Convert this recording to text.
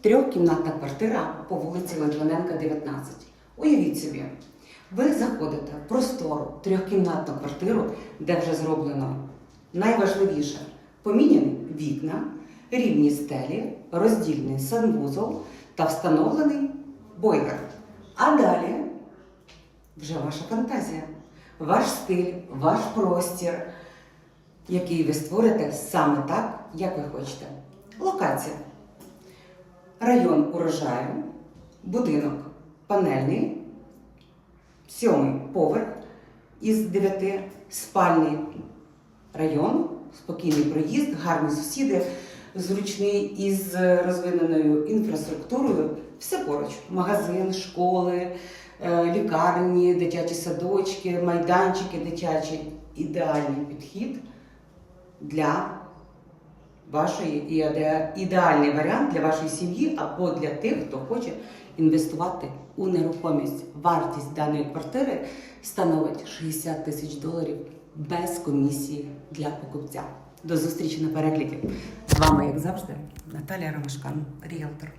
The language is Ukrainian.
трьохкімнатна квартира по вулиці Литвиненка, 19. Уявіть собі, ви заходите в простору трьохкімнатну квартиру, де вже зроблено найважливіше поміняні вікна, рівні стелі, роздільний санвузол та встановлений бойлер. А далі вже ваша фантазія, ваш стиль, ваш простір, який ви створите саме так, як ви хочете. Локація. Район урожаю, будинок панельний, сьомий поверх із дев'яти спальний район, спокійний проїзд, гарні сусіди, зручний із розвиненою інфраструктурою. Все поруч: магазин, школи, е, лікарні, дитячі садочки, майданчики дитячі. Ідеальний підхід для вашої іде- ідеальний варіант для вашої сім'ї або для тих, хто хоче інвестувати у нерухомість. Вартість даної квартири становить 60 тисяч доларів без комісії для покупця. До зустрічі на перегляді. З вами, як завжди, Наталія Ромашкан, ріелтор.